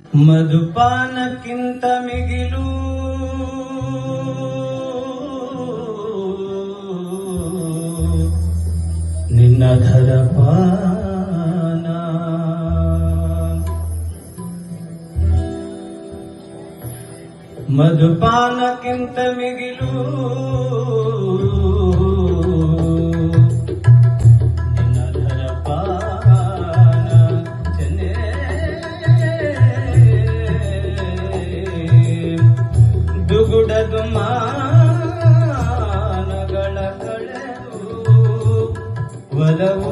ಮಧುಪಾನಕ್ಕಿಂತ ಮಿಗಿಲು. ನಿನ್ನ ಧರಪಾನ ಮಧುಪಾನಕ್ಕಿಂತ ಮಿಗಿಲು. ولو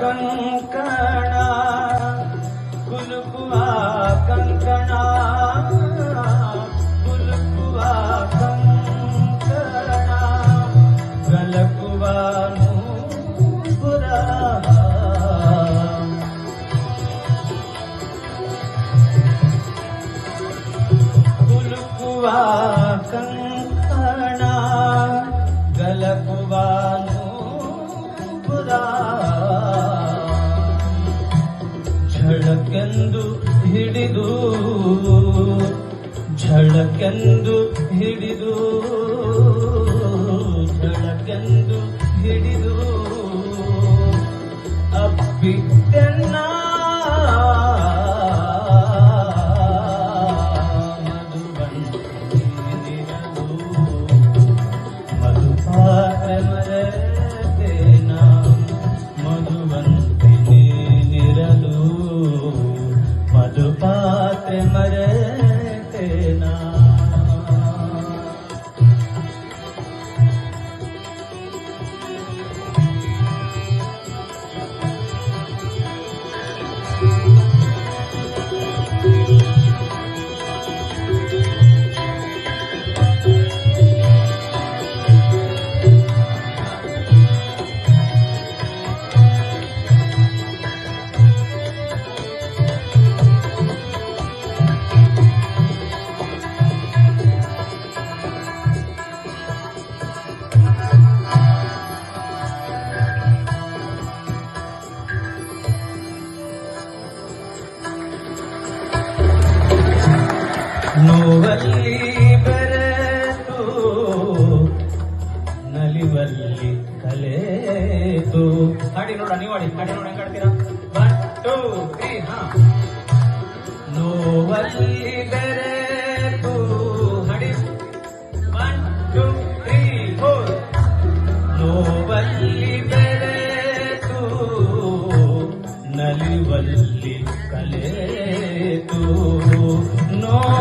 कंकणा। પુલકુવા કંકણા પુલકુવા કંકણા ગલકુવાનું પુરા પુલકુવા કંકણા ગલકુવાનું ಝಳಕೆಂದು ಹಿಡಿದು ಝಳಕೆಂದು ಹಿಡಿದು. मर ನೋವಲ್ಲಿ ಬೆರೆತು, ನಲಿವಲ್ಲಿ ಕಲೆತು. ಹಾಡಿ ನೋಡ ನೀವು ಹಾಡಿ ಹಾಡಿ ನೋಡ ಹೆಂಗ್ ಹಾಡ್ತೀರಾ? ಒನ್ ಟೂ ತ್ರೀ ಹಾ. ನೋವಲ್ಲಿ ಬೆರೆತು, ಹಾಡಿ. ಒನ್ ಟೂ ತ್ರೀ ಫೋರ್ ನೋವಲ್ಲಿ ಬೆರೆತು, ನಲಿವಲ್ಲಿ ಕಲೆತು. ನೋವಲ್ಲಿ